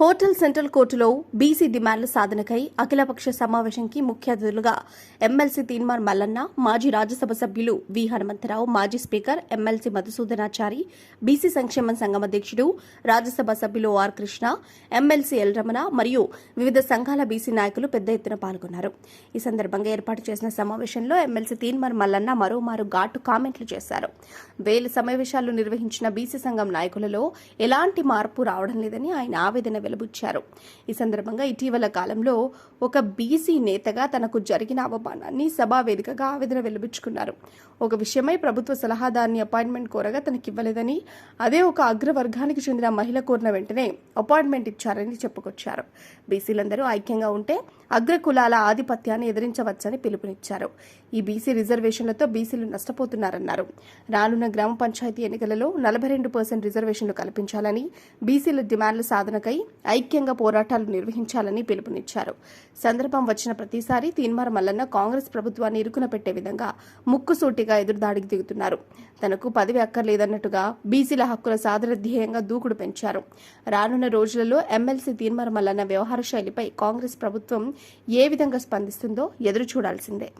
Hotel central కోర్టులో BC డిమాండ్ల సాధనకై అఖిలపక్ష సమావేశంకి ముఖ్య అతిథులుగా ఎమ్మెల్సీ తీన్మార్ మల్లన్న మాజీ రాజ్యసభ సభ్యులు వి హనుమంతరావు మాజీ స్పీకర్ ఎమ్మెల్సీ మధుసూదనాచారి బీసీ సంక్షేమ సంఘం అధ్యక్షుడు రాజ్యసభ సభ్యులు R Krishna MLC L Ramana మరియు వివిధ సంఘాల బీసీ నాయకులు పెద్ద ఎత్తున పాల్గొన్నారు. ఈ సందర్భంగా ఏర్పాటు చేసిన సమావేశంలో ఎమ్మెల్సీ తీన్మార్ మల్లన్న మరోమారు ఘాటు కామెంట్లు చేశారు. వేల సమావేశాలు నిర్వహించిన బీసీ సంఘం నాయకులలో ఎలాంటి మార్పు రావడం లేదని ఆయన ఆవేదన వెలుబుచ్చారు. ఈ సందర్భంగా ఇటీవల కాలంలో ఒక బీసీ నేతగా తనకు జరిగిన అవమానాన్ని సభా వేదికగా ఆవేదన వెలుబుచ్చుకున్నారు. ఒక విషయమై ప్రభుత్వ సలహాదారుని అపాయింట్మెంట్ కోరగా తనకివ్వలేదని అదే ఒక అగ్రవర్గానికి చెందిన మహిళ కోరిన వెంటనే అపాయింట్మెంట్ ఇచ్చారని చెప్పుకొచ్చారు. బీసీలందరూ ఐక్యంగా ఉంటే అగ్ర కులాల ఆధిపత్యాన్ని ఎదిరించవచ్చని పిలుపునిచ్చారు. ఈ బీసీ రిజర్వేషన్లతో బీసీలు నష్టపోతున్నారన్నారు. రానున్న గ్రామ పంచాయతీ ఎన్నికలలో నలభై రెండు పర్సెంట్ రిజర్వేషన్లు కల్పించాలని బీసీల డిమాండ్ల సాధనకై ఐక్యంగా పోరాటాలు నిర్వహించాలని పిలుపునిచ్చారు. సందర్భం వచ్చిన ప్రతిసారి తీన్మార్ మల్లన్న కాంగ్రెస్ ప్రభుత్వాన్ని ఇరుకున పెట్టే విధంగా ముక్కుసూటిగా ఎదురుదాడికి దిగుతున్నారు. తనకు పదవి అక్కర్లేదన్నట్టుగా బీసీల హక్కుల సాధన ధ్యేయంగా దూకుడు పెంచారు. రానున్న రోజులలో ఎమ్మెల్సీ తీన్మార్ మల్లన్న వ్యవహార శైలిపై కాంగ్రెస్ ప్రభుత్వం ఏ విధంగా స్పందిస్తుందో ఎదురు చూడాల్సిందే